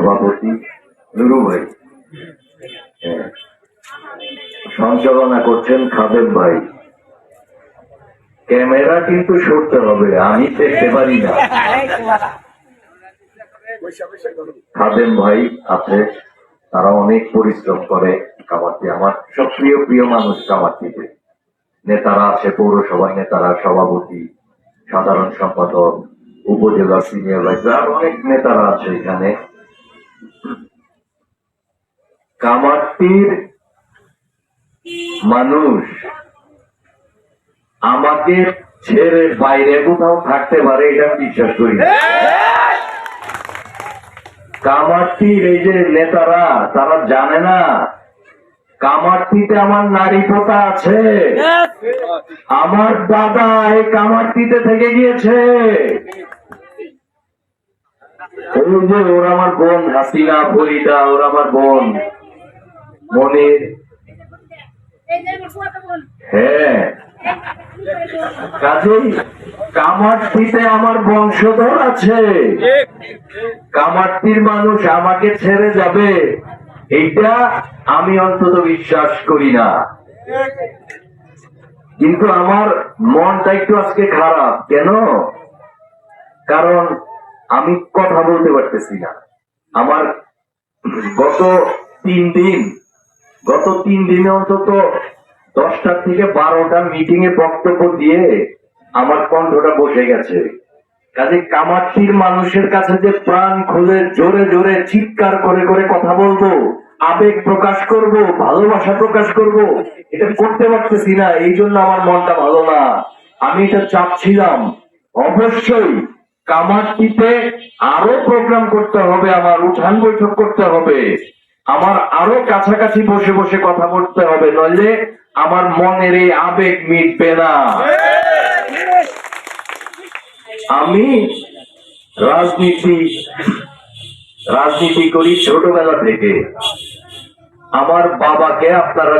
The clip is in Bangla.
সভাপতি নুরু ভাই। হ্যাঁ। সঞ্চালনা করছেন খাদেম ভাই। ক্যামেরা কিন্তু সরতে হবে, আমি দেখতে পারি না। খাদেম ভাই আছে, তারা অনেক পরিশ্রম করে কামারটি আমার সব প্রিয় মানুষ কামারটিতে নেতারা আছে পৌরসভার নেতারা, সভাপতি, সাধারণ সম্পাদক, উপজেলা সিনিয়র ভাইস অনেক নেতারা আছে এখানে। কামারটির মানুষ আমাকে ছেড়ে বাইরে কোথাও থাকতে পারে এটা বিশ্বাস করি না। কামারটির এই যে নেতারা তারা জানে না কামারটিতে আমার নারী প্রথা আছে। আমার দাদা এই কামারটিতে থেকে গিয়েছে। যে আমার বোন হাসিনা ফরিদা, ওরা আমার বোন মনির। হ্যাঁ। কামারটিতে আমার বংশধর আছে। কামারটির মানুষ আমাকে ছেড়ে যাবে, এইটা আমি অন্তত বিশ্বাস করি না। কিন্তু আমার মনটা একটু আজকে খারাপ। কেন? কারণ আমি কথা বলতে পারতেছি না। আমার গত তিন দিন, গত তিন দিনে অন্তত দশটা থেকে বারোটা মিটিং এ বক্তব্য দিয়ে আমার কণ্ঠটা বসে গেছে। কাজে কামাঠির মানুষের কাছে যে প্রাণ খুলে জোরে জোরে চিৎকার করে করে কথা বলব, আবেগ প্রকাশ করব, ভালোবাসা প্রকাশ করব, এটা করতে পারতেছি না এই জন্য আমার মনটা ভালো না। আমি এটা চাচ্ছিলাম অবশ্যই কামারটিতে আরও প্রোগ্রাম করতে হবে, আমার উঠান বৈঠক করতে হবে, আমার আরও কাছাকাছি বসে বসে কথা বলতে হবে, নইলে আমার মনের এই আবেগ মিটবে না। আমি রাজনীতি রাজনীতি করি ছোটবেলা থেকে। আমার বাবাকে আপনারা